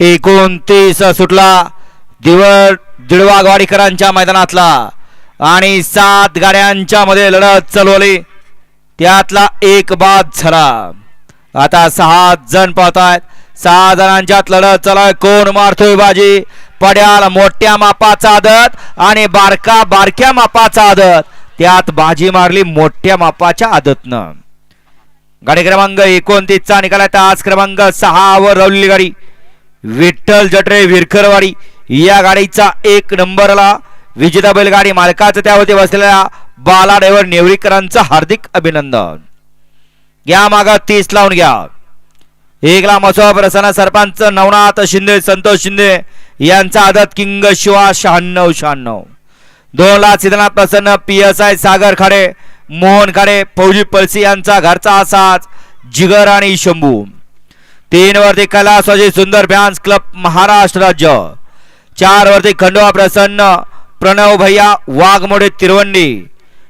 एकोणतीस सुटला. दिवळ दिडवागवाडीकरांच्या मैदानातला. आणि सात गाड्यांच्या मध्ये लढत चालवली. त्यातला एक बाद झाला. आता सहा जण पाहतायत सहा जणांच्यात लढत चालू कोण मारतोय बाजी? पड्याल मोठ्या मापाचा आदत आणि बारका बारक्या मापाचा आदत. त्यात बाजी मारली मोठ्या मापाच्या आदतनं. गाडी क्रमांक एकोणतीसचा निकाल आहे क्रमांक सहा वर रवलेली गाडी. विठ्ठल जटरे विरखरवाडी या गाडीचा एक नंबरला विजेता बैलगाडी मालकाचं त्यावरती बसलेल्या बाला ड्रायव्हर नेवरीकरांचं हार्दिक अभिनंदन. घ्या माग तीस लावून घ्या. एकला मसोबा प्रसन्न सरपंच नवनाथ शिंदे संतोष शिंदे यांचा आदत किंग शिवा शहाण्णव शहाण्णव. दोन lakh Siddhanath Prasanna P S I Sagar Khade Mohan Khade फौजी पळसी यांचा घरचा असाच जिगर आणि शंभू. तीन वरती कला अजय सुंदर फॅन्स क्लब महाराष्ट्र राज्य. चार वरती खंडोबा प्रसन्न प्रणव भैया वाघमोडे तिरवंडी.